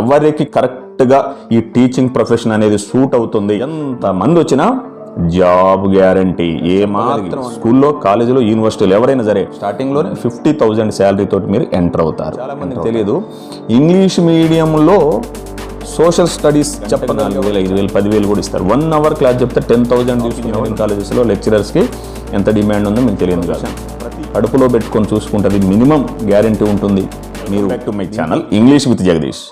ఎవరికి కరెక్ట్గా ఈ టీచింగ్ ప్రొఫెషన్ అనేది సూట్ అవుతుంది ఎంత మంది వచ్చినా జాబ్ గ్యారంటీ. ఏ మాత్రం స్కూల్లో కాలేజీలో యూనివర్సిటీలో ఎవరైనా సరే స్టార్టింగ్లోనే ఫిఫ్టీ థౌజండ్ శాలరీ తోటి మీరు ఎంటర్ అవుతారు. చాలా మందికి తెలియదు. ఇంగ్లీష్ మీడియంలో సోషల్ స్టడీస్ చెప్ప నాలుగు వేలు ఐదు వేలు పదివేలు కూడా ఇస్తారు. వన్ అవర్ క్లాస్ చెప్తే టెన్ థౌసండ్ తీసుకునే కాలేజెస్లో లెక్చరర్స్కి ఎంత డిమాండ్ ఉందో మీకు తెలియదు కాదు. కడుపులో పెట్టుకొని చూసుకుంటుంది మినిమం గ్యారంటీ ఉంటుంది. మీరు back to my channel English with Jagadish.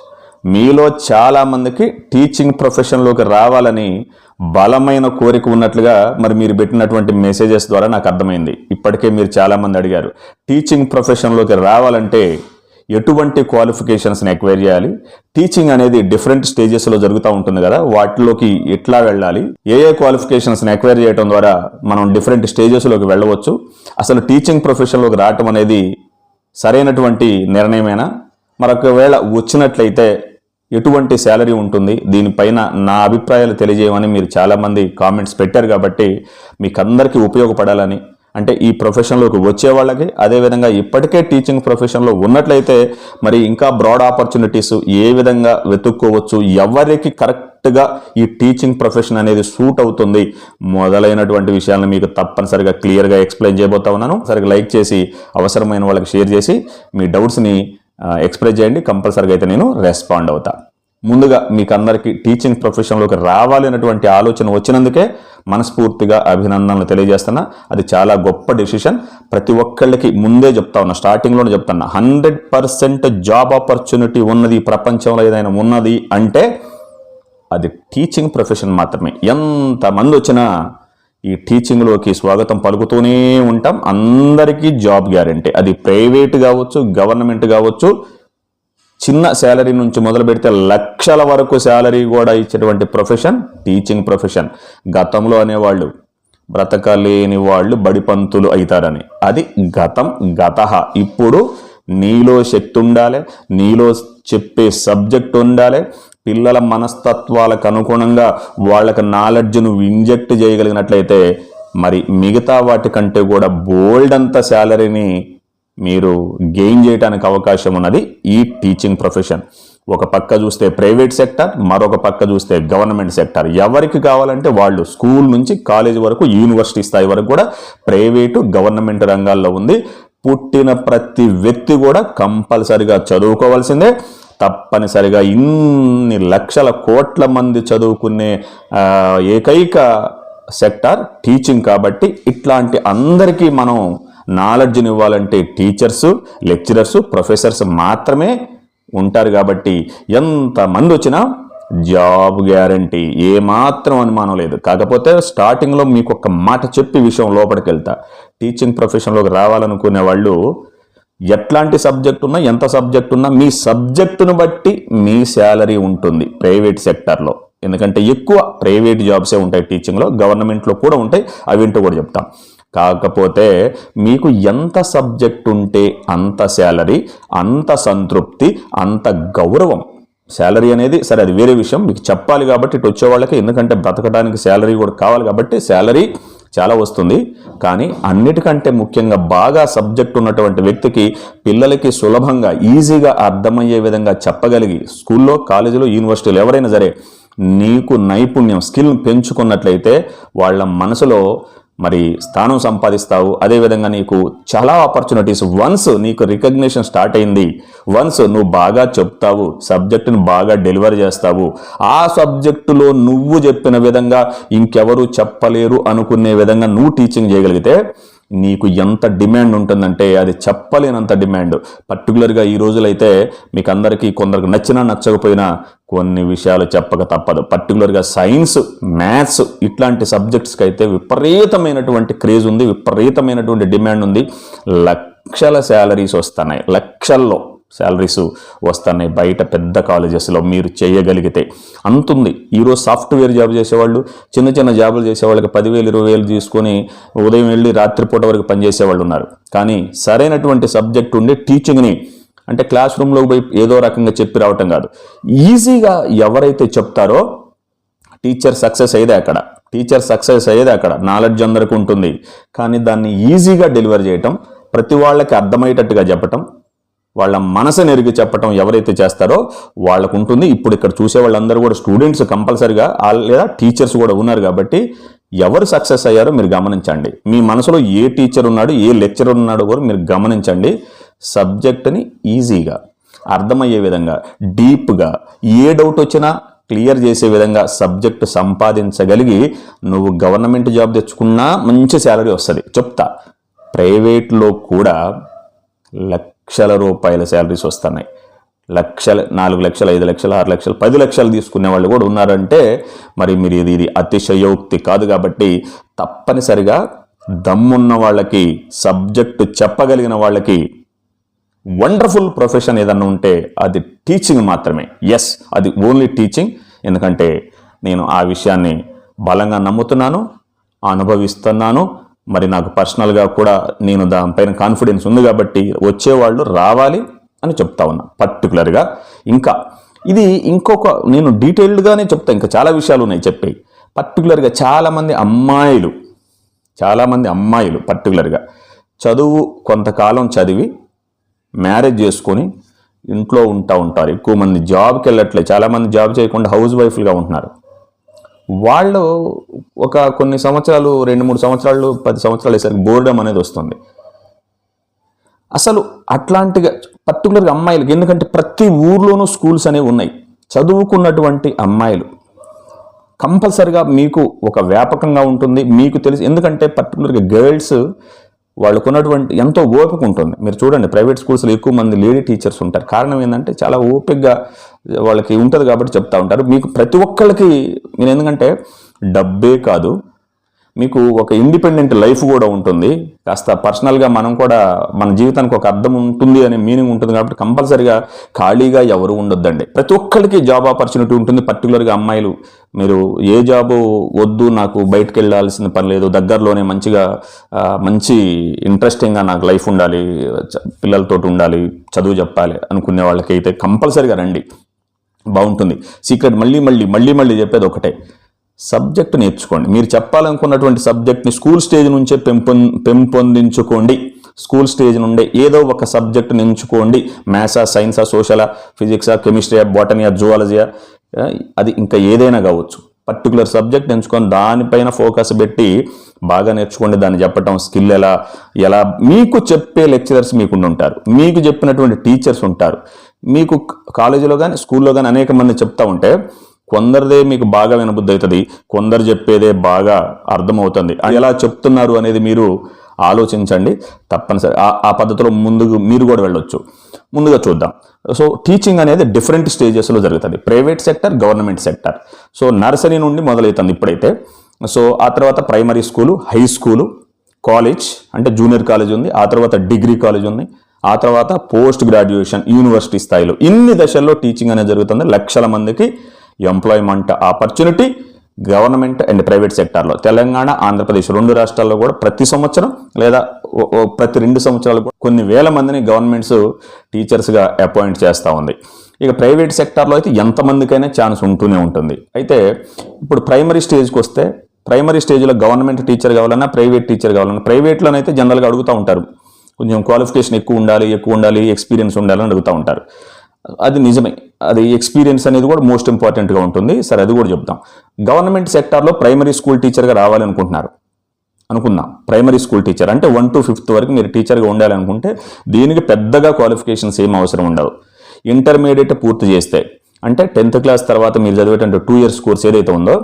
మీలో చాలామందికి టీచింగ్ ప్రొఫెషన్లోకి రావాలని బలమైన కోరిక ఉన్నట్లుగా మరి మీరు పెట్టినటువంటి మెసేజెస్ ద్వారా నాకు అర్థమైంది. ఇప్పటికే మీరు చాలామంది అడిగారు. టీచింగ్ ప్రొఫెషన్లోకి రావాలంటే ఎటువంటి క్వాలిఫికేషన్స్ని ఎక్వైర్ చేయాలి? టీచింగ్ అనేది డిఫరెంట్ స్టేజెస్లో జరుగుతూ ఉంటుంది కదా వాటిలోకి ఎట్లా వెళ్ళాలి? ఏ ఏ క్వాలిఫికేషన్స్ని ఎక్వైర్ చేయడం ద్వారా మనం డిఫరెంట్ స్టేజెస్లోకి వెళ్ళవచ్చు? అసలు టీచింగ్ ప్రొఫెషన్లోకి రావటం అనేది సరైనటువంటి నిర్ణయమేనా? మరొకవేళ వచ్చినట్లయితే ఎటువంటి శాలరీ ఉంటుంది? దీనిపైన నా అభిప్రాయాలు తెలియజేయమని మీరు చాలామంది కామెంట్స్ పెట్టారు కాబట్టి మీకు అందరికీ ఉపయోగపడాలని. అంటే ఈ ప్రొఫెషన్లోకి వచ్చే వాళ్ళకి అదేవిధంగా ఇప్పటికే టీచింగ్ ప్రొఫెషన్లో ఉన్నట్లయితే మరి ఇంకా బ్రాడ్ ఆపర్చునిటీస్ ఏ విధంగా వెతుక్కోవచ్చు? ఎవరికి కరెక్ట్గా ఈ టీచింగ్ ప్రొఫెషన్ అనేది సూట్ అవుతుంది? మొదలైనటువంటి విషయాలను మీకు తప్పనిసరిగా క్లియర్గా ఎక్స్ప్లెయిన్ చేయబోతా ఉన్నాను. సరిగా లైక్ చేసి అవసరమైన వాళ్ళకి షేర్ చేసి మీ డౌట్స్ని ఎక్స్ప్రెస్ చేయండి కంపల్సరీగా అయితే నేను రెస్పాండ్ అవుతా. ముందుగా మీకు అందరికీ టీచింగ్ ప్రొఫెషన్లోకి రావాలి అనేటువంటి ఆలోచన వచ్చినందుకే మనస్ఫూర్తిగా అభినందనలు తెలియజేస్తున్నా. అది చాలా గొప్ప డిసిషన్ ప్రతి ఒక్కళ్ళకి ముందే చెప్తా ఉన్నా స్టార్టింగ్లోనే చెప్తున్నా హండ్రెడ్ పర్సెంట్ జాబ్ ఆపర్చునిటీ ఉన్నది ప్రపంచంలో ఏదైనా ఉన్నది అంటే అది టీచింగ్ ప్రొఫెషన్ మాత్రమే. ఎంతమంది వచ్చినా ఈ టీచింగ్లోకి స్వాగతం పలుకుతూనే ఉంటాం. అందరికీ జాబ్ గ్యారంటీ అది ప్రైవేట్ కావచ్చు గవర్నమెంట్ కావచ్చు. చిన్న శాలరీ నుంచి మొదలు పెడితే లక్షల వరకు శాలరీ కూడా ఇచ్చేటువంటి ప్రొఫెషన్ టీచింగ్ ప్రొఫెషన్ గతంలో అనేవాళ్ళు బ్రతకలేని వాళ్ళు బడిపంతులు అవుతారని. అది గతం గత ఇప్పుడు నీలో శక్తి ఉండాలి నీలో చెప్పే సబ్జెక్ట్ ఉండాలి పిల్లల మనస్తత్వాలకు అనుగుణంగా వాళ్ళకి నాలెడ్జ్ను ఇంజెక్ట్ చేయగలిగినట్లయితే మరి మిగతా వాటికంటే కూడా బోల్డ్ అంత శాలరీని మీరు గెయిన్ చేయడానికి అవకాశం ఉన్నది ఈ టీచింగ్ ప్రొఫెషన్ ఒక పక్క చూస్తే ప్రైవేట్ సెక్టర్ మరొక పక్క చూస్తే గవర్నమెంట్ సెక్టర్ ఎవరికి కావాలంటే వాళ్ళు స్కూల్ నుంచి కాలేజ్ వరకు యూనివర్సిటీ స్థాయి వరకు కూడా ప్రైవేటు గవర్నమెంట్ రంగాల్లో ఉంది. పుట్టిన ప్రతి వ్యక్తి కూడా కంపల్సరిగా చదువుకోవాల్సిందే. తప్పనిసరిగా ఇన్ని లక్షల కోట్ల మంది చదువుకునే ఏకైక సెక్టార్ టీచింగ్ కాబట్టి ఇట్లాంటి అందరికీ మనం నాలెడ్జ్ని ఇవ్వాలంటే టీచర్స్ లెక్చరర్స్ ప్రొఫెసర్స్ మాత్రమే ఉంటారు కాబట్టి ఎంతమంది వచ్చినా జాబ్ గ్యారంటీ ఏమాత్రం అనుమానం లేదు. కాకపోతే స్టార్టింగ్లో మీకు ఒక మాట చెప్పి విషయం లోపలికి వెళ్తా టీచింగ్ ప్రొఫెషన్లోకి రావాలనుకునే వాళ్ళు ఎట్లాంటి సబ్జెక్ట్ ఉన్నా ఎంత సబ్జెక్ట్ ఉన్నా మీ సబ్జెక్టును బట్టి మీ శాలరీ ఉంటుంది ప్రైవేట్ సెక్టర్లో. ఎందుకంటే ఎక్కువ ప్రైవేట్ జాబ్సే ఉంటాయి టీచింగ్లో గవర్నమెంట్లో కూడా ఉంటాయి అవింటో కూడా చెప్తాం. కాకపోతే మీకు ఎంత సబ్జెక్ట్ ఉంటే అంత శాలరీ అంత సంతృప్తి అంత గౌరవం. శాలరీ అనేది సరే అది వేరే విషయం. మీకు చెప్పాలి కాబట్టి ఇటు వచ్చే వాళ్ళకి ఎందుకంటే బ్రతకడానికి శాలరీ కూడా కావాలి కాబట్టి శాలరీ చాలా వస్తుంది. కానీ అన్నిటికంటే ముఖ్యంగా బాగా సబ్జెక్ట్ ఉన్నటువంటి వ్యక్తికి పిల్లలకి సులభంగా ఈజీగా అర్థమయ్యే విధంగా చెప్పగలిగి స్కూల్లో కాలేజీలో యూనివర్సిటీలో ఎవరైనా సరే నీకు నైపుణ్యం స్కిల్ పెంచుకున్నట్లయితే వాళ్ళ మనసులో మరి స్థానం సంపాదిస్తావు. అదేవిధంగా నీకు చాలా ఆపర్చునిటీస్ వన్స్ నీకు రికగ్నిషన్ స్టార్ట్ అయింది వన్స్ నువ్వు బాగా చెప్తావు సబ్జెక్టును బాగా డెలివర్ చేస్తావు. ఆ సబ్జెక్టులో నువ్వు చెప్పిన విధంగా ఇంకెవరు చెప్పలేరు అనుకునే విధంగా నువ్వు టీచింగ్ చేయగలిగితే నీకు ఎంత డిమాండ్ ఉంటుందంటే అది చెప్పలేనంత డిమాండ్. పర్టికులర్గా ఈ రోజులైతే మీకు అందరికీ కొందరికి నచ్చినా నచ్చకపోయినా కొన్ని విషయాలు చెప్పక తప్పదు. పర్టికులర్గా సైన్స్ మ్యాథ్స్ ఇట్లాంటి సబ్జెక్ట్స్కి అయితే విపరీతమైనటువంటి క్రేజ్ ఉంది విపరీతమైనటువంటి డిమాండ్ ఉంది. లక్షల శాలరీస్ వస్తున్నాయి. లక్షల్లో. శాలరీస్ వస్తున్నాయి బయట పెద్ద కాలేజెస్లో మీరు చేయగలిగితే. అంతుంది. ఈరోజు సాఫ్ట్వేర్ జాబ్ చేసేవాళ్ళు చిన్న చిన్న జాబులు చేసేవాళ్ళకి పదివేలు ఇరవై వేలు తీసుకొని ఉదయం వెళ్ళి రాత్రిపూట వరకు పనిచేసేవాళ్ళు ఉన్నారు. కానీ సరైనటువంటి సబ్జెక్ట్ ఉండే టీచింగ్ని అంటే క్లాస్ రూమ్లోకి పోయి ఏదో రకంగా చెప్పి రావటం కాదు. ఈజీగా ఎవరైతే చెప్తారో టీచర్ సక్సెస్ అయ్యేదే అక్కడ. టీచర్ సక్సెస్ అయ్యేదే అక్కడ. నాలెడ్జ్ అందరికి ఉంటుంది. కానీ దాన్ని ఈజీగా డెలివర్ చేయటం ప్రతి వాళ్ళకి అర్థమయ్యేటట్టుగా చెప్పటం వాళ్ళ మనసు నెరిగి చెప్పటం ఎవరైతే చేస్తారో వాళ్ళకు ఉంటుంది ఇప్పుడు ఇక్కడ చూసే వాళ్ళందరూ కూడా స్టూడెంట్స్ కంపల్సరిగా లేదా టీచర్స్ కూడా ఉన్నారు కాబట్టి ఎవరు సక్సెస్ అయ్యారో మీరు గమనించండి. మీ మనసులో ఏ టీచర్ ఉన్నాడు ఏ లెక్చరర్ ఉన్నాడో కూడా మీరు గమనించండి. సబ్జెక్ట్ని ఈజీగా అర్థమయ్యే విధంగా డీప్గా ఏ డౌట్ వచ్చినా క్లియర్ చేసే విధంగా సబ్జెక్టు సంపాదించగలిగి నువ్వు గవర్నమెంట్ జాబ్ తెచ్చుకున్నా మంచి శాలరీ వస్తుంది. చెప్తా. ప్రైవేట్లో కూడా లక్షల రూపాయల శాలరీస్ వస్తున్నాయి. లక్షల నాలుగు లక్షలు ఐదు లక్షలు ఆరు లక్షలు పది లక్షలు తీసుకునే వాళ్ళు కూడా ఉన్నారంటే మరి మీరు ఇది ఇది అతిశయోక్తి కాదు కాబట్టి తప్పనిసరిగా దమ్మున్న వాళ్ళకి సబ్జెక్టు చెప్పగలిగిన వాళ్ళకి వండర్ఫుల్ ప్రొఫెషన్ ఏదన్నా ఉంటే అది టీచింగ్ మాత్రమే. ఎస్ అది ఓన్లీ టీచింగ్. ఎందుకంటే నేను ఆ విషయాన్ని బలంగా నమ్ముతున్నాను అనుభవిస్తున్నాను మరి నాకు పర్సనల్గా కూడా నేను దానిపైన కాన్ఫిడెన్స్ ఉంది కాబట్టి వచ్చేవాళ్ళు రావాలి అని చెప్తా ఉన్నా పర్టికులర్గా ఇంకా ఇది ఇంకొక నేను డీటెయిల్డ్గానే చెప్తా ఇంకా చాలా విషయాలు ఉన్నాయి చెప్పేవి. పర్టికులర్గా చాలామంది అమ్మాయిలు చాలామంది అమ్మాయిలు పర్టికులర్గా చదువు కొంతకాలం చదివి మ్యారేజ్ చేసుకొని ఇంట్లో ఉంటా ఉంటారు. ఎక్కువ మంది జాబ్కి వెళ్ళట్లేదు. చాలామంది జాబ్ చేయకుండా హౌస్ వైఫ్లుగా ఉంటున్నారు. వాళ్ళు ఒక కొన్ని సంవత్సరాలు రెండు మూడు సంవత్సరాలు పది సంవత్సరాలు వేసరికి బోర్డమ్ అనేది వస్తుంది. అసలు అట్లాంటిగా పర్టికులర్గా అమ్మాయిలకి ఎందుకంటే ప్రతి ఊర్లోనూ స్కూల్స్ అనేవి ఉన్నాయి. చదువుకున్నటువంటి అమ్మాయిలు కంపల్సరిగా మీకు ఒక వ్యాపకంగా ఉంటుంది. మీకు తెలిసి ఎందుకంటే పర్టికులర్గా గర్ల్స్ వాళ్ళకున్నటువంటి ఎంతో ఓపిక ఉంటుంది. మీరు చూడండి ప్రైవేట్ స్కూల్స్లో ఎక్కువ మంది లేడీ టీచర్స్ ఉంటారు. కారణం ఏంటంటే చాలా ఓపికగా వాళ్ళకి ఉంటుంది కాబట్టి చెప్తా ఉంటారు. మీకు ప్రతి ఒక్కళ్ళకి నేను ఎందుకంటే డబ్బే కాదు. మీకు ఒక ఇండిపెండెంట్ లైఫ్ కూడా ఉంటుంది. కాస్త పర్సనల్గా మనం కూడా మన జీవితానికి ఒక అర్థం ఉంటుంది అనే మీనింగ్ ఉంటుంది కాబట్టి కంపల్సరిగా ఖాళీగా ఎవరు ఉండొద్దండి. ప్రతి ఒక్కరికి జాబ్ ఆపర్చునిటీ ఉంటుంది. పర్టికులర్గా అమ్మాయిలు మీరు ఏ జాబు వద్దు నాకు బయటకు వెళ్ళాల్సిన పని లేదు దగ్గరలోనే మంచిగా మంచి ఇంట్రెస్టింగ్గా నాకు లైఫ్ ఉండాలి పిల్లలతో ఉండాలి చదువు చెప్పాలి అనుకునే వాళ్ళకైతే కంపల్సరిగా రండి. బాగుంటుంది. సీక్రెట్ మళ్ళీ మళ్ళీ మళ్ళీ మళ్ళీ చెప్పేది ఒకటే. సబ్జెక్ట్ నేర్చుకోండి. మీరు చెప్పాలనుకున్నటువంటి సబ్జెక్ట్ని స్కూల్ స్టేజ్ నుంచే పెంపొం పెంపొందించుకోండి. స్కూల్ స్టేజ్ నుండే ఏదో ఒక సబ్జెక్ట్ ఎంచుకోండి మ్యాథ్సా సైన్సా సోషలా ఫిజిక్సా కెమిస్ట్రీయా బాటనీయా జువాలజీయా అది ఇంకా ఏదైనా కావచ్చు. పర్టికులర్ సబ్జెక్ట్ ఎంచుకొని దానిపైన ఫోకస్ పెట్టి బాగా నేర్చుకోండి. దాన్ని చెప్పటం స్కిల్ ఎలా ఎలా మీకు చెప్పే లెక్చరర్స్ మీకు ఉంటారు మీకు చెప్పినటువంటి టీచర్స్ ఉంటారు. మీకు కాలేజీలో కానీ స్కూల్లో కానీ అనేక మంది చెప్తా ఉంటే కొందరిదే మీకు బాగా వినబుద్ధి అవుతుంది కొందరు చెప్పేదే బాగా అర్థమవుతుంది. అది ఎలా చెప్తున్నారు అనేది మీరు ఆలోచించండి తప్పనిసరి. ఆ- ఆ పద్ధతిలో ముందుకు మీరు కూడా వెళ్ళొచ్చు. ముందుగా చూద్దాం. సో టీచింగ్ అనేది డిఫరెంట్ స్టేజెస్లో జరుగుతుంది. Private sector government sector so nursery నుండి మొదలవుతుంది ఇప్పుడైతే. సో ఆ తర్వాత primary school high school college అంటే జూనియర్ కాలేజ్ ఉంది ఆ తర్వాత డిగ్రీ కాలేజ్ ఉంది ఆ తర్వాత పోస్ట్ గ్రాడ్యుయేషన్ యూనివర్సిటీ స్థాయిలో. ఇన్ని దశల్లో టీచింగ్ అనేది జరుగుతుంది లక్షల మందికి employment opportunity government and private సెక్టార్లో తెలంగాణ ఆంధ్రప్రదేశ్ రెండు రాష్ట్రాల్లో కూడా ప్రతి సంవత్సరం లేదా ప్రతి రెండు సంవత్సరాలు కూడా కొన్ని వేల మందిని గవర్నమెంట్స్ టీచర్స్గా అపాయింట్ చేస్తూ ఉంది. ఇక ప్రైవేట్ సెక్టార్లో అయితే ఎంతమందికైనా ఛాన్స్ ఉంటూనే ఉంటుంది. అయితే ఇప్పుడు ప్రైమరీ స్టేజ్కి వస్తే ప్రైమరీ స్టేజ్లో గవర్నమెంట్ టీచర్ కావాలన్నా ప్రైవేట్ టీచర్ కావాలన్నా ప్రైవేట్లోనైతే జనరల్గా అడుగుతూ ఉంటారు. కొంచెం క్వాలిఫికేషన్ ఎక్కువ ఉండాలి ఎక్కువ ఉండాలి ఎక్స్పీరియన్స్ ఉండాలని అడుగుతూ ఉంటారు. అది నిజమే. అది ఎక్స్పీరియన్స్ అనేది కూడా మోస్ట్ ఇంపార్టెంట్గా ఉంటుంది. సరే అది కూడా చెప్తాం. గవర్నమెంట్ సెక్టార్లో ప్రైమరీ స్కూల్ టీచర్గా రావాలనుకుంటున్నారు అనుకుందాం. ప్రైమరీ స్కూల్ టీచర్ అంటే వన్ టు ఫిఫ్త్ వరకు మీరు టీచర్గా ఉండాలనుకుంటే దీనికి పెద్దగా క్వాలిఫికేషన్స్ ఏం అవసరం ఉండవు ఇంటర్మీడియట్ పూర్తి చేస్తే అంటే టెన్త్ క్లాస్ తర్వాత మీరు చదివేటంటే టూ ఇయర్స్ కోర్స్ ఏదైతే ఉందో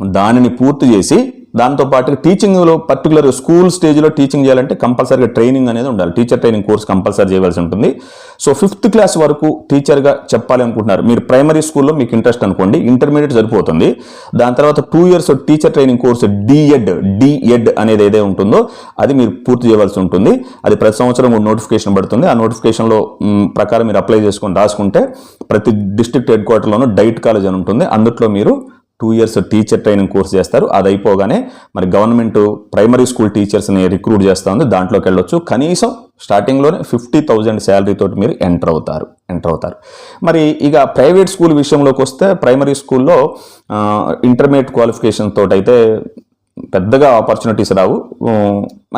దానిని పూర్తి చేసి దాంతో పాటు టీచింగ్లో పర్టికులర్ స్కూల్ స్టేజ్లో టీచింగ్ చేయాలంటే కంపల్సరీగా ట్రైనింగ్ అనేది ఉండాలి. టీచర్ ట్రైనింగ్ కోర్స్ కంపల్సరీ చేయవలసి ఉంటుంది. సో ఫిఫ్త్ క్లాస్ వరకు టీచర్గా చెప్పాలి అనుకుంటున్నారు. మీరు ప్రైమరీ స్కూల్లో మీకు ఇంట్రెస్ట్ అనుకోండి. ఇంటర్మీడియట్ సరిపోతుంది. దాని తర్వాత two years teacher training course DEd DEd అనేది ఏదైతే ఉంటుందో అది మీరు పూర్తి చేయవలసి ఉంటుంది. అది ప్రతి సంవత్సరం నోటిఫికేషన్ పడుతుంది. ఆ నోటిఫికేషన్లో ప్రకారం మీరు అప్లై చేసుకొని రాసుకుంటే ప్రతి డిస్ట్రిక్ట్ హెడ్ క్వార్టర్లోనూ డైట్ కాలేజ్ అని ఉంటుంది. అందులో మీరు two years teacher training course చేస్తారు. అది అయిపోగానే మరి గవర్నమెంట్ ప్రైమరీ స్కూల్ టీచర్స్ని రిక్రూట్ చేస్తూ ఉంది. దాంట్లోకి వెళ్ళొచ్చు. కనీసం స్టార్టింగ్లోనే ఫిఫ్టీ థౌజండ్ శాలరీతో మీరు ఎంటర్ అవుతారు. ఎంటర్ అవుతారు. మరి ఇక ప్రైవేట్ స్కూల్ విషయంలోకి వస్తే ప్రైమరీ స్కూల్లో ఇంటర్మీడియట్ క్వాలిఫికేషన్ తోటి అయితే పెద్దగా ఆపర్చునిటీస్ రావు.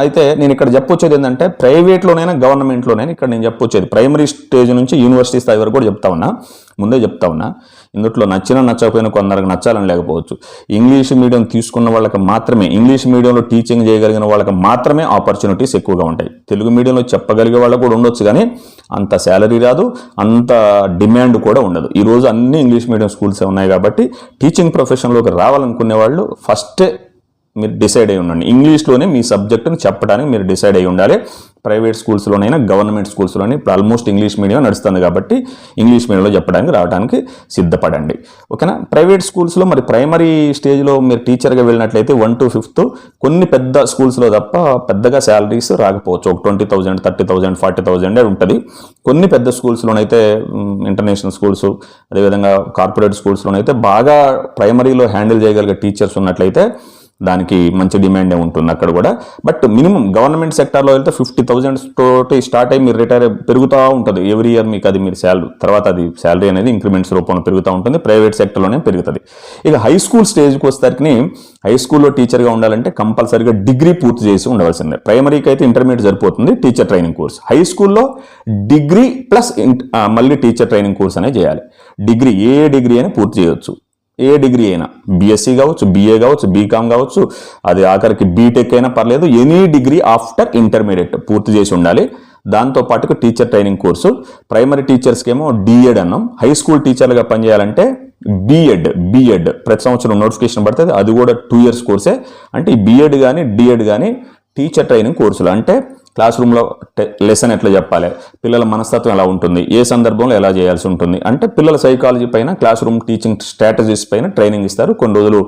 అయితే నేను ఇక్కడ చెప్పొచ్చేది ఏంటంటే ప్రైవేట్లోనైనా గవర్నమెంట్లోనైనా ఇక్కడ నేను చెప్పొచ్చేది ప్రైమరీ స్టేజ్ నుంచి యూనివర్సిటీ స్థాయి వరకు కూడా చెప్తా ఉన్నా. ముందే చెప్తా ఉన్నా. ఇందులో నచ్చినా నచ్చకపోయినా కొందరికి నచ్చాలని లేకపోవచ్చు. ఇంగ్లీష్ మీడియం తీసుకున్న వాళ్ళకి మాత్రమే ఇంగ్లీష్ మీడియంలో టీచింగ్ చేయగలిగిన వాళ్ళకి మాత్రమే ఆపర్చునిటీస్ ఎక్కువగా ఉంటాయి. తెలుగు మీడియంలో చెప్పగలిగే వాళ్ళకు కూడా ఉండొచ్చు కానీ అంత శాలరీ రాదు అంత డిమాండ్ కూడా ఉండదు. ఈ రోజు అన్ని ఇంగ్లీష్ మీడియం స్కూల్స్ ఉన్నాయి కాబట్టి టీచింగ్ ప్రొఫెషన్లోకి రావాలనుకునే వాళ్ళు ఫస్టే మీరు డిసైడ్ అయి ఉండండి. ఇంగ్లీష్లోనే మీ సబ్జెక్టును చెప్పడానికి మీరు డిసైడ్ అయి ఉండాలి. ప్రైవేట్ స్కూల్స్లోనైనా గవర్నమెంట్ స్కూల్స్లోనే ఇప్పుడు ఆల్మోస్ట్ ఇంగ్లీష్ మీడియం నడుస్తుంది కాబట్టి ఇంగ్లీష్ మీడియంలో చెప్పడానికి రావడానికి సిద్ధపడండి. ఓకేనా ప్రైవేట్ స్కూల్స్లో మరి ప్రైమరీ స్టేజ్లో మీరు టీచర్గా వెళ్ళినట్లయితే వన్ టు ఫిఫ్త్ కొన్ని పెద్ద స్కూల్స్లో తప్ప పెద్దగా శాలరీస్ రాకపోవచ్చు. ఒక twenty thousand thirty thousand forty thousand ఉంటుంది. కొన్ని పెద్ద స్కూల్స్లోనైతే ఇంటర్నేషనల్ స్కూల్స్ అదేవిధంగా కార్పొరేట్ స్కూల్స్లోనైతే బాగా ప్రైమరీలో హ్యాండిల్ చేయగలిగే టీచర్స్ ఉన్నట్లయితే దానికి మంచి డిమాండే ఉంటుంది అక్కడ కూడా. బట్ మినిమం గవర్నమెంట్ సెక్టార్లో వెళ్తే ఫిఫ్టీ థౌజండ్ తోటి స్టార్ట్ అయ్యి మీరు రిటైర్ పెరుగుతూ ఉంటుంది. ఎవ్రీ ఇయర్ మీకు అది మీరు శాలరీ తర్వాత అది శాలరీ అనేది ఇంక్రిమెంట్స్ రూపంలో పెరుగుతూ ఉంటుంది. ప్రైవేట్ సెక్టర్లోనే పెరుగుతుంది. ఇక హై స్కూల్ స్టేజ్కి వచ్చేసరికి హై స్కూల్లో టీచర్గా ఉండాలంటే కంపల్సరీగా డిగ్రీ పూర్తి చేసి ఉండవలసిందే. ప్రైమరీకి అయితే ఇంటర్మీడియట్ సరిపోతుంది టీచర్ ట్రైనింగ్ కోర్స్ హై స్కూల్లో డిగ్రీ ప్లస్ మళ్ళీ టీచర్ ట్రైనింగ్ కోర్స్ అనేది చేయాలి. డిగ్రీ ఏ డిగ్రీ అని పూర్తి చేయొచ్చు. ఏ డిగ్రీ అయినా? బీఎస్సీ కావచ్చు బీఏ కావచ్చు బీకామ్ కావచ్చు అది ఆఖరికి బీటెక్ అయినా పర్లేదు ఎనీ డిగ్రీ ఆఫ్టర్ ఇంటర్మీడియట్ పూర్తి చేసి ఉండాలి. దాంతో పాటుగా టీచర్ ట్రైనింగ్ కోర్సు. ప్రైమరీ టీచర్స్కి ఏమో డిఎడ్ అన్నాం. హై స్కూల్ టీచర్లుగా పనిచేయాలంటే బీఎడ్ బీఎడ్ ప్రతి సంవత్సరం నోటిఫికేషన్ పడుతుంది. అది కూడా టూ ఇయర్స్ కోర్సే అంటే ఈ బీఎడ్ కానీ డిఎడ్ కానీ టీచర్ ట్రైనింగ్ కోర్సులు. అంటే క్లాస్ రూమ్లో లెసన్ ఎట్లా చెప్పాలి? పిల్లల మనస్తత్వం ఎలా ఉంటుంది? ఏ సందర్భంలో ఎలా చేయాల్సి ఉంటుంది? అంటే పిల్లల సైకాలజీ పైన క్లాస్ రూమ్ టీచింగ్ స్ట్రాటజీస్ పైన ట్రైనింగ్ ఇస్తారు. కొన్ని రోజులు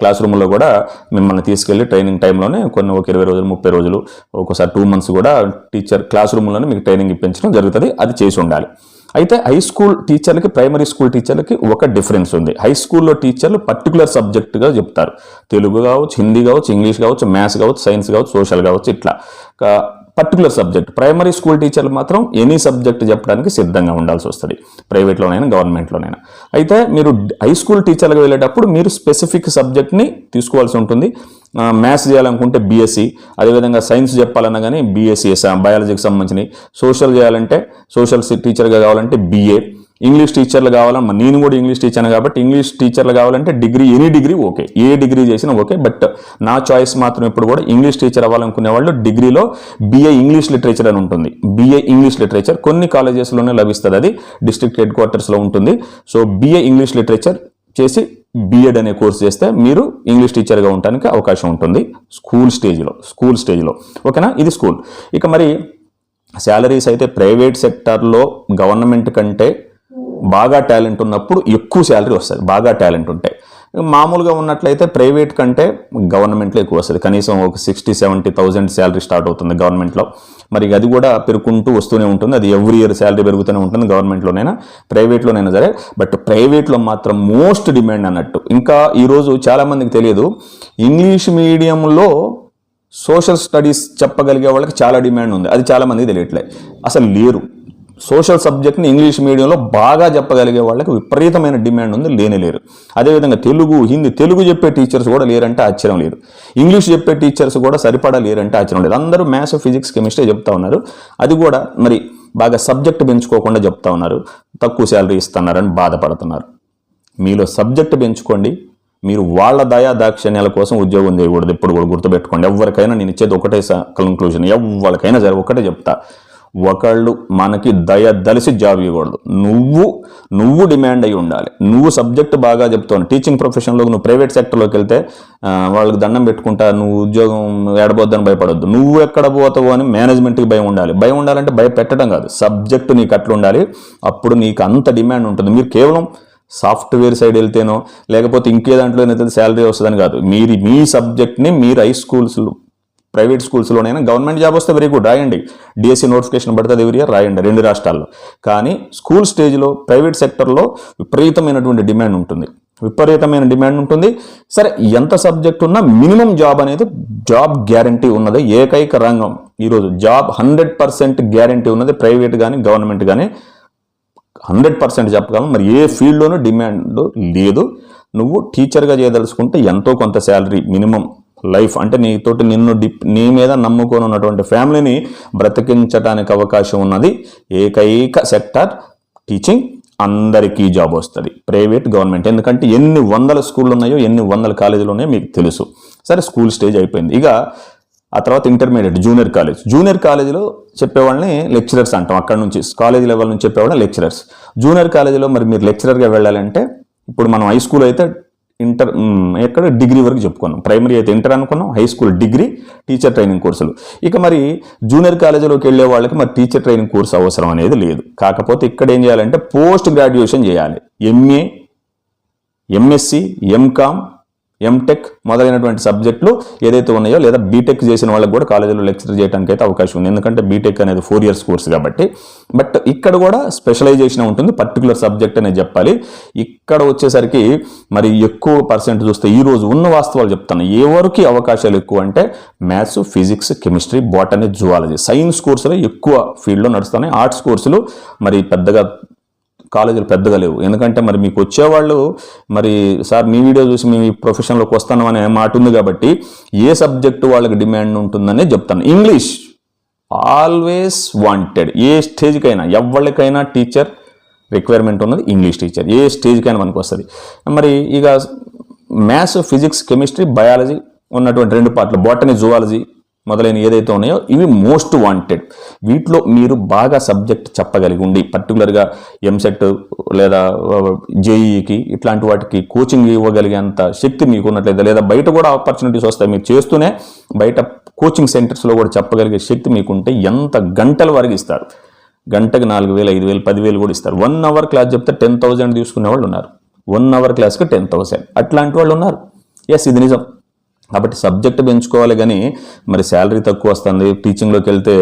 క్లాస్ రూమ్లో కూడా మిమ్మల్ని తీసుకెళ్ళి ట్రైనింగ్ టైంలోనే కొన్ని ఒక ఇరవై రోజులు ముప్పై రోజులు ఒక్కోసారి టూ మంత్స్ కూడా టీచర్ క్లాస్ రూమ్లోనే మీకు ట్రైనింగ్ ఇప్పించడం జరుగుతుంది. అది చేసి ఉండాలి. అయితే హై స్కూల్ టీచర్లకి ప్రైమరీ స్కూల్ టీచర్లకి ఒక డిఫరెన్స్ ఉంది. హై స్కూల్లో టీచర్లు పర్టికులర్ సబ్జెక్టుగా చెప్తారు. తెలుగు కావచ్చు హిందీ కావచ్చు ఇంగ్లీష్ కావచ్చు మ్యాథ్స్ కావచ్చు సైన్స్ కావచ్చు సోషల్ కావచ్చు ఇట్లా. పర్టికులర్ సబ్జెక్ట్ ప్రైమరీ స్కూల్ టీచర్లు మాత్రం ఎనీ సబ్జెక్ట్ చెప్పడానికి సిద్ధంగా ఉండాల్సి వస్తుంది. ప్రైవేట్లోనైనా గవర్నమెంట్లోనైనా అయితే మీరు హై స్కూల్ టీచర్లకు వెళ్ళేటప్పుడు మీరు స్పెసిఫిక్ సబ్జెక్ట్ని తీసుకోవాల్సి ఉంటుంది. మ్యాథ్స్ చేయాలనుకుంటే బీఎస్సీ అదేవిధంగా సైన్స్ చెప్పాలన్నా కానీ బీఎస్సీ బయాలజీకి సంబంధించినవి. సోషల్ చేయాలంటే సోషల్ టీచర్గా కావాలంటే బీఏ ఇంగ్లీష్ టీచర్లు కావాలమ్మా. నేను కూడా ఇంగ్లీష్ టీచర్ కాబట్టి ఇంగ్లీష్ టీచర్లు కావాలంటే డిగ్రీ ఎనీ డిగ్రీ ఓకే. ఏ డిగ్రీ చేసినా ఓకే. బట్ నా చాయిస్ మాత్రం ఇప్పుడు కూడా ఇంగ్లీష్ టీచర్ అవ్వాలనుకునే వాళ్ళు డిగ్రీలో బీఏ ఇంగ్లీష్ లిటరేచర్ అని ఉంటుంది. బీఏ ఇంగ్లీష్ లిటరేచర్ కొన్ని కాలేజెస్లోనే లభిస్తుంది. అది డిస్ట్రిక్ట్ హెడ్ క్వార్టర్స్లో ఉంటుంది. సో బీఏ ఇంగ్లీష్ లిటరేచర్ చేసి బీఎడ్ అనే కోర్స్ చేస్తే మీరు ఇంగ్లీష్ టీచర్గా ఉండడానికి అవకాశం ఉంటుంది. స్కూల్ స్టేజ్లో స్కూల్ స్టేజ్లో ఓకేనా? ఇది స్కూల్ ఇక మరి శాలరీస్ అయితే ప్రైవేట్ సెక్టార్లో గవర్నమెంట్ కంటే బాగా టాలెంట్ ఉన్నప్పుడు ఎక్కువ శాలరీ వస్తుంది. బాగా టాలెంట్ ఉంటాయి మామూలుగా ఉన్నట్లయితే ప్రైవేట్ కంటే గవర్నమెంట్లో ఎక్కువ వస్తుంది. కనీసం ఒక sixty seventy thousand salary start అవుతుంది గవర్నమెంట్లో. మరి అది కూడా పెరుగుకుంటూ వస్తూనే ఉంటుంది. అది ఎవ్రీ ఇయర్ శాలరీ పెరుగుతూనే ఉంటుంది గవర్నమెంట్లోనైనా ప్రైవేట్లోనైనా సరే. బట్ ప్రైవేట్లో మాత్రం మోస్ట్ డిమాండ్ అన్నట్టు. ఇంకా ఈరోజు చాలామందికి తెలియదు ఇంగ్లీష్ మీడియంలో సోషల్ స్టడీస్ చెప్పగలిగే వాళ్ళకి చాలా డిమాండ్ ఉంది. అది చాలామందికి తెలియట్లేదు అసలు లేరు. సోషల్ సబ్జెక్ట్ని ఇంగ్లీష్ మీడియంలో బాగా చెప్పగలిగే వాళ్ళకి విపరీతమైన డిమాండ్ ఉంది లేనే లేరు. అదేవిధంగా తెలుగు హిందీ తెలుగు చెప్పే టీచర్స్ కూడా లేరంటే ఆశ్చర్యం లేదు. ఇంగ్లీష్ చెప్పే టీచర్స్ కూడా సరిపడా లేరంటే ఆశ్చర్యం లేదు. అందరూ మ్యాథ్స్ ఫిజిక్స్ కెమిస్ట్రీ చెప్తా ఉన్నారు. అది కూడా మరి బాగా సబ్జెక్ట్ పెంచుకోకుండా చెప్తా ఉన్నారు. తక్కువ శాలరీ ఇస్తున్నారని బాధపడుతున్నారు. మీలో సబ్జెక్ట్ పెంచుకోండి. మీరు వాళ్ళ దయా దాక్షిణ్యాల కోసం ఉద్యోగం చేయకూడదు. ఇప్పుడు కూడా గుర్తుపెట్టుకోండి. ఎవరికైనా నేను ఇచ్చేది ఒకటే కంక్లూజన్ ఎవరికైనా సరే ఒకటే చెప్తా. ఒకళ్ళు మనకి దయ దలిసి జాబ్ ఇవ్వకూడదు. నువ్వు నువ్వు డిమాండ్ అయి ఉండాలి. నువ్వు సబ్జెక్ట్ బాగా చెప్తావు. టీచింగ్ ప్రొఫెషన్లో నువ్వు ప్రైవేట్ సెక్టర్లోకి వెళ్తే వాళ్ళకి దండం పెట్టుకుంటా నువ్వు ఉద్యోగం ఏడబోద్దని భయపడొద్దు. నువ్వు ఎక్కడ పోతావు అని మేనేజ్మెంట్కి భయం ఉండాలి. భయం ఉండాలంటే భయపెట్టడం కాదు. సబ్జెక్ట్ నీకు అట్లా ఉండాలి. అప్పుడు నీకు అంత డిమాండ్ ఉంటుంది. మీరు కేవలం సాఫ్ట్వేర్ సైడ్ వెళ్తేనో లేకపోతే ఇంకే దాంట్లో అయితే శాలరీ వస్తుందని కాదు. మీరు మీ సబ్జెక్ట్ని మీరు హై స్కూల్స్లో ప్రైవేట్ స్కూల్స్లోనైనా గవర్నమెంట్ జాబ్ వస్తే వెరీ గుడ్ రాయండి. డిఎస్సి నోటిఫికేషన్ పడుతుంది ఎవరి ఇయర్ రాయండి రెండు రాష్ట్రాల్లో. కానీ స్కూల్ స్టేజ్లో ప్రైవేట్ సెక్టర్లో విపరీతమైనటువంటి డిమాండ్ ఉంటుంది. విపరీతమైన డిమాండ్ ఉంటుంది. సరే ఎంత సబ్జెక్ట్ ఉన్నా మినిమం జాబ్ అనేది జాబ్ గ్యారంటీ ఉన్నది. ఏకైక రంగం ఈరోజు జాబ్ హండ్రెడ్ పర్సెంట్ గ్యారంటీ ఉన్నది ప్రైవేట్ కానీ గవర్నమెంట్ కానీ హండ్రెడ్ పర్సెంట్ చెప్పగలను మరి ఏ ఫీల్డ్లోనూ డిమాండ్ లేదు. నువ్వు టీచర్గా చేయదలుచుకుంటే ఎంతో కొంత శాలరీ మినిమం లైఫ్ అంటే నీతోటి నిన్ను డిప్ నీ మీద నమ్ముకొని ఉన్నటువంటి ఫ్యామిలీని బ్రతికించడానికి అవకాశం ఉన్నది. ఏకైక సెక్టర్ టీచింగ్ అందరికీ జాబ్ వస్తుంది. Private government. ఎందుకంటే ఎన్ని వందల స్కూళ్ళు ఉన్నాయో ఎన్ని వందల కాలేజీలు ఉన్నాయో మీకు తెలుసు. సరే స్కూల్ స్టేజ్ అయిపోయింది. ఇక ఆ తర్వాత ఇంటర్మీడియట్ జూనియర్ కాలేజ్. జూనియర్ కాలేజీలో చెప్పేవాళ్ళని లెక్చరర్స్ అంటాం. అక్కడ నుంచి కాలేజ్ లెవెల్ నుంచి చెప్పేవాళ్ళని లెక్చరర్స్. జూనియర్ కాలేజీలో మరి మీరు లెక్చరర్గా వెళ్ళాలంటే ఇప్పుడు మనం హై స్కూల్ అయితే ఇంటర్ ఎక్కడ డిగ్రీ వరకు చెప్పుకున్నాం. ప్రైమరీ అయితే ఇంటర్ అనుకున్నాం high school degree teacher training కోర్సులు. ఇక మరి జూనియర్ కాలేజీలోకి వెళ్ళే వాళ్ళకి మరి టీచర్ ట్రైనింగ్ కోర్స్ అవసరం అనేది లేదు. కాకపోతే ఇక్కడ ఏం చేయాలంటే పోస్ట్ గ్రాడ్యుయేషన్ చేయాలి. ఎంఏ ఎంఎస్సి ఎంకామ్ ఎంటెక్ మొదలైనటువంటి సబ్జెక్టులు ఏదైతే ఉన్నాయో లేదా బీటెక్ చేసిన వాళ్ళకి కూడా కాలేజీలో లెక్చర్ చేయడానికి అయితే అవకాశం ఉంది. ఎందుకంటే బీటెక్ అనేది ఫోర్ ఇయర్స్ కోర్స్ కాబట్టి. బట్ ఇక్కడ కూడా స్పెషలైజేషన్ ఉంటుంది. పర్టికులర్ సబ్జెక్ట్ అనేది చెప్పాలి. ఇక్కడ వచ్చేసరికి మరి ఎక్కువ పర్సెంట్ చూస్తే ఈ రోజు ఉన్న వాస్తవాలు చెప్తాను ఎవరికి అవకాశాలు ఎక్కువ అంటే maths physics chemistry botany zoology science కోర్సులు ఎక్కువ ఫీల్డ్లో నడుస్తున్నాయి. ఆర్ట్స్ కోర్సులు మరి పెద్దగా కాలేజీలు పెద్దగా లేవు. ఎందుకంటే మరి మీకు వచ్చేవాళ్ళు మరి సార్ మీ వీడియో చూసి మీ ప్రొఫెషన్లోకి వస్తాను అనే మాట ఉంది కాబట్టి ఏ సబ్జెక్టు వాళ్ళకి డిమాండ్ ఉంటుందనే చెప్తాను. ఇంగ్లీష్ ఆల్వేస్ వాంటెడ్ ఏ స్టేజ్కైనా ఎవరికైనా టీచర్ రిక్వైర్మెంట్ ఉన్నది ఇంగ్లీష్ టీచర్. ఏ స్టేజ్కైనా మనకు వస్తుంది. మరి ఇక మ్యాథ్స్ ఫిజిక్స్ కెమిస్ట్రీ బయాలజీ ఉన్నటువంటి రెండు పార్ట్లు బాటనీ జువాలజీ మొదలైన ఏదైతే ఉన్నాయో ఇవి మోస్ట్ వాంటెడ్ వీటిలో మీరు బాగా సబ్జెక్ట్ చెప్పగలిగి ఉండి పర్టికులర్గా ఎంసెట్ లేదా జేఈకి ఇట్లాంటి వాటికి కోచింగ్ ఇవ్వగలిగేంత శక్తి మీకు ఉన్నట్లయితే లేదా బయట కూడా ఆపర్చునిటీస్ వస్తాయి మీరు చేస్తూనే బయట కోచింగ్ సెంటర్స్లో కూడా చెప్పగలిగే శక్తి మీకుంటే ఎంత గంటల వరకు ఇస్తారు? గంటకి నాలుగు వేలు ఐదు వేలు పదివేలు కూడా ఇస్తారు. వన్ అవర్ క్లాస్ చెప్తే టెన్ థౌజండ్ తీసుకునే వాళ్ళు ఉన్నారు. వన్ అవర్ క్లాస్కి టెన్ థౌసండ్ అట్లాంటి వాళ్ళు ఉన్నారు. ఎస్ ఇది నిజం. కాబట్టి సబ్జెక్ట్ పెంచుకోవాలి కానీ మరి శాలరీ తక్కువ వస్తుంది. టీచింగ్లోకి వెళ్తే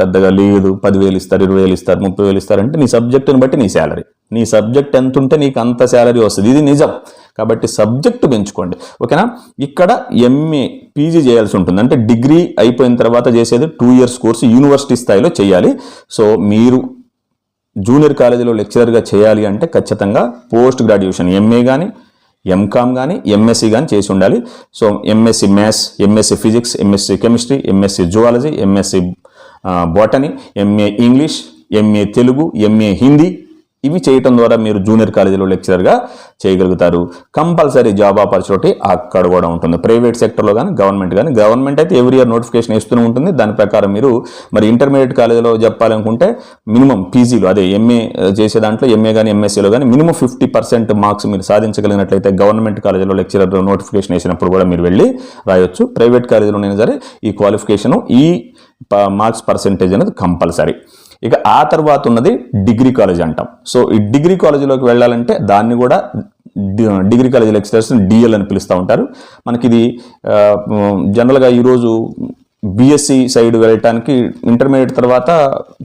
పెద్దగా లేదు. పదివేలు ఇస్తారు ఇరవై వేలు ఇస్తారు ముప్పై వేలు ఇస్తారు అంటే నీ సబ్జెక్టుని బట్టి నీ శాలరీ. నీ సబ్జెక్ట్ ఎంత ఉంటే నీకు అంత శాలరీ వస్తుంది. ఇది నిజం. కాబట్టి సబ్జెక్టు పెంచుకోండి. ఓకేనా? ఇక్కడ ఎంఏ పీజీ చేయాల్సి ఉంటుంది. అంటే డిగ్రీ అయిపోయిన తర్వాత చేసేది టూ ఇయర్స్ కోర్సు యూనివర్సిటీ స్థాయిలో చేయాలి. సో మీరు జూనియర్ కాలేజీలో లెక్చరర్గా చేయాలి అంటే ఖచ్చితంగా పోస్ట్ గ్రాడ్యుయేషన్. ఎంఏ కానీ ఎంకామ్ కానీ ఎంఎస్సి కానీ చేసి ఉండాలి. So MSc maths MSc physics MSc chemistry MSc zoology MSc botany MA English MA Telugu MA Hindi ఇవి చేయటం ద్వారా మీరు జూనియర్ కాలేజీలో లెక్చరర్గా చేయగలుగుతారు. కంపల్సరీ జాబ్ ఆపర్చునిటీ అక్కడ కూడా ఉంటుంది. ప్రైవేట్ సెక్టర్లో కానీ గవర్నమెంట్ కానీ గవర్నమెంట్ అయితే ఎవ్రీ ఇయర్ నోటిఫికేషన్ ఇస్తూనే ఉంటుంది. దాని ప్రకారం మీరు మరి ఇంటర్మీడియట్ కాలేజీలో చెప్పాలనుకుంటే మినిమం పీజీలో అదే ఎంఏ చేసే దాంట్లో ఎంఏ కానీ ఎంఎస్సీలో కానీ మినిమం ఫిఫ్టీ పర్సెంట్ మార్క్స్ మీరు సాధించగలిగినట్లయితే గవర్నమెంట్ కాలేజీలో లెక్చరర్ నోటిఫికేషన్ వేసినప్పుడు కూడా మీరు వెళ్ళి రాయొచ్చు. ప్రైవేట్ కాలేజీలోనైనా సరే ఈ క్వాలిఫికేషను ఈ మార్క్స్ పర్సెంటేజ్ అనేది కంపల్సరీ. ఇక ఆ తర్వాత ఉన్నది డిగ్రీ కాలేజ్ అంటాం. సో ఈ డిగ్రీ కాలేజీలోకి వెళ్ళాలంటే దాన్ని కూడా డిగ్రీ కాలేజ్ లెక్చరర్స్ డిఎల్ అని పిలుస్తూ ఉంటారు. మనకి ఇది జనరల్గా ఈరోజు బీఎస్సీ సైడ్ వెళ్ళటానికి ఇంటర్మీడియట్ తర్వాత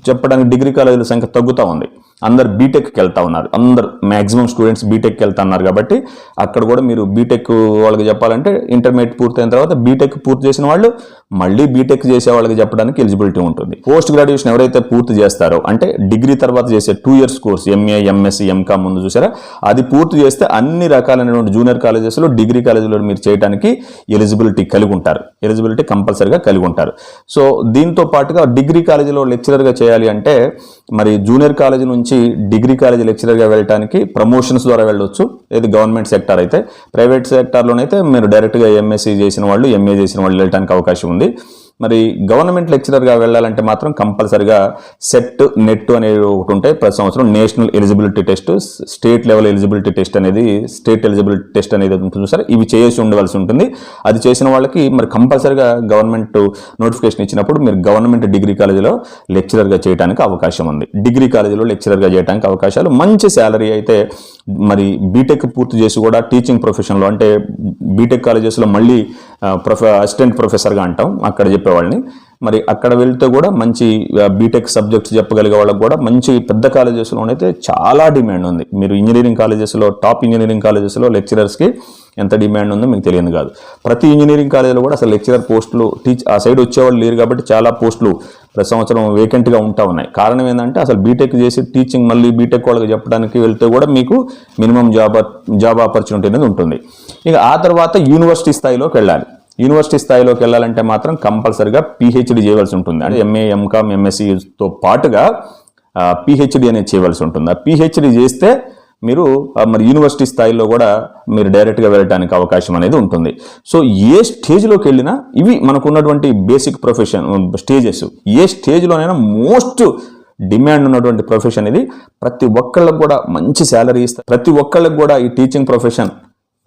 చెప్పడానికి డిగ్రీ కాలేజీల సంఖ్య తగ్గుతూ ఉంది. అందరు బీటెక్కి వెళ్తా ఉన్నారు. అందరు మ్యాక్సిమం స్టూడెంట్స్ బీటెక్కి వెళ్తా ఉన్నారు కాబట్టి అక్కడ కూడా మీరు బీటెక్ వాళ్ళకి చెప్పాలంటే ఇంటర్మీడియట్ పూర్తయిన తర్వాత బీటెక్ పూర్తి చేసిన వాళ్ళు మళ్ళీ బీటెక్ చేసే వాళ్ళకి చెప్పడానికి ఎలిజిబిలిటీ ఉంటుంది. పోస్ట్ గ్రాడ్యుయేషన్ ఎవరైతే పూర్తి చేస్తారో అంటే డిగ్రీ తర్వాత చేసే two years course MA MSc MCom ముందు చూసారా? అది పూర్తి చేస్తే అన్ని రకాలైనటువంటి జూనియర్ కాలేజెస్లో డిగ్రీ కాలేజీలో మీరు చేయడానికి ఎలిజిబిలిటీ కలిగి ఉంటారు. ఎలిజిబిలిటీ కంపల్సరీగా కలిగి ఉంటారు. సో దీంతో పాటుగా డిగ్రీ కాలేజీలో లెక్చరర్గా చేయాలి అంటే మరి జూనియర్ కాలేజీ నుంచి డిగ్రీ కాలేజ్ లెక్చరర్గా వెళ్ళడానికి ప్రమోషన్స్ ద్వారా వెళ్ళొచ్చు. ఇది గవర్నమెంట్ సెక్టార్ అయితే. ప్రైవేట్ సెక్టార్లోనైతే మీరు డైరెక్ట్గా ఎంఎస్సీ చేసిన వాళ్ళు ఎంఏ చేసిన వాళ్ళు వెళ్ళడానికి అవకాశం ఉంది. మరి గవర్నమెంట్ లెక్చరర్గా వెళ్ళాలంటే మాత్రం కంపల్సరిగా సెట్ నెట్ అనేది ఒకటి ఉంటాయి ప్రతి సంవత్సరం national eligibility test state level eligibility test అనేది స్టేట్ ఎలిజిబిలిటీ టెస్ట్ అనేది ఉంటుంది సార్ ఇవి చేసి ఉండవలసి ఉంటుంది. అది చేసిన వాళ్ళకి మరి కంపల్సరిగా గవర్నమెంట్ నోటిఫికేషన్ ఇచ్చినప్పుడు మీరు గవర్నమెంట్ డిగ్రీ కాలేజీలో లెక్చరర్గా చేయడానికి అవకాశం ఉంది. డిగ్రీ కాలేజీలో లెక్చరర్గా చేయడానికి అవకాశాలు. మంచి శాలరీ అయితే మరి బీటెక్ పూర్తి చేసి కూడా టీచింగ్ ప్రొఫెషన్లో అంటే బీటెక్ కాలేజెస్లో మళ్ళీ ప్రొఫె అసిస్టెంట్ ప్రొఫెసర్గా అంటాం. అక్కడ చెప్పేవాళ్ళని. మరి అక్కడ వెళ్తే కూడా మంచి బీటెక్ సబ్జెక్ట్స్ చెప్పగలిగే వాళ్ళకి కూడా మంచి పెద్ద కాలేజెస్లోనైతే చాలా డిమాండ్ ఉంది. మీరు ఇంజనీరింగ్ కాలేజెస్లో టాప్ ఇంజనీరింగ్ కాలేజెస్లో లెక్చరర్స్కి ఎంత డిమాండ్ ఉందో మీకు తెలియదు కాదు. ప్రతి ఇంజనీరింగ్ కాలేజీలో కూడా అసలు లెక్చరర్ పోస్టులు టీచ్ ఆ సైడ్ వచ్చేవాళ్ళు లేరు కాబట్టి చాలా పోస్టులు ప్రతి సంవత్సరం వేకెంట్గా ఉంటా ఉన్నాయి. కారణం ఏంటంటే అసలు బీటెక్ చేసి టీచింగ్ మళ్ళీ బీటెక్ వాళ్ళకి చెప్పడానికి వెళ్తే కూడా మీకు మినిమం జాబ్ జాబ్ ఆపర్చునిటీ అనేది ఉంటుంది. ఇక ఆ తర్వాత యూనివర్సిటీ స్థాయిలోకి వెళ్ళాలి. యూనివర్సిటీ స్థాయిలోకి వెళ్ళాలంటే మాత్రం కంపల్సరిగా పిహెచ్డి చేయవలసి ఉంటుంది. అంటే ఎంఏ ఎంకామ్ ఎంఎస్సితో పాటుగా పిహెచ్డి అనేది చేయవలసి ఉంటుంది. ఆ పిహెచ్డి చేస్తే మీరు మరి యూనివర్సిటీ స్థాయిలో కూడా మీరు డైరెక్ట్గా వెళ్ళడానికి అవకాశం అనేది ఉంటుంది. సో ఏ స్టేజ్లోకి వెళ్ళినా ఇవి మనకు ఉన్నటువంటి బేసిక్ ప్రొఫెషన్ స్టేజెస్ ఏ స్టేజ్లోనైనా మోస్ట్ డిమాండ్ ఉన్నటువంటి ప్రొఫెషన్ ఇది. ప్రతి ఒక్కళ్ళకి కూడా మంచి శాలరీ ఇస్తారు ప్రతి ఒక్కళ్ళకి కూడా ఈ టీచింగ్ ప్రొఫెషన్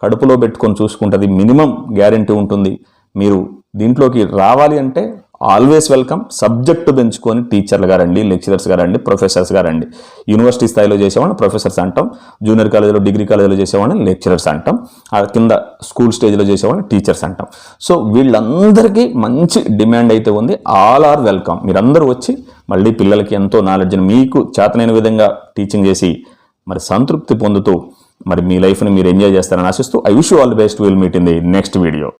కడుపులో పెట్టుకొని చూసుకుంటుంది. మినిమం గ్యారంటీ ఉంటుంది. మీరు దీంట్లోకి రావాలి అంటే ఆల్వేస్ వెల్కమ్. సబ్జెక్టు పెంచుకొని టీచర్లు గారండి లెక్చరర్స్ గారండి ప్రొఫెసర్స్ గారండి. యూనివర్సిటీ స్థాయిలో చేసేవాళ్ళని ప్రొఫెసర్స్ అంటాం. జూనియర్ కాలేజీలో డిగ్రీ కాలేజీలో చేసేవాళ్ళని లెక్చరర్స్ అంటాం. ఆ కింద స్కూల్ స్టేజ్లో చేసేవాళ్ళని టీచర్స్ అంటాం. సో వీళ్ళందరికీ మంచి డిమాండ్ అయితే ఉంది. All are welcome. మీరందరూ వచ్చి మళ్ళీ పిల్లలకి ఎంతో నాలెడ్జ్ని మీకు చేతనైన విధంగా టీచింగ్ చేసి మరి సంతృప్తి పొందుతూ మరి మీ లైఫ్ని మీరు ఎంజాయ్ చేస్తారని ఆశిస్తూ I wish all the best. Will meet in the next video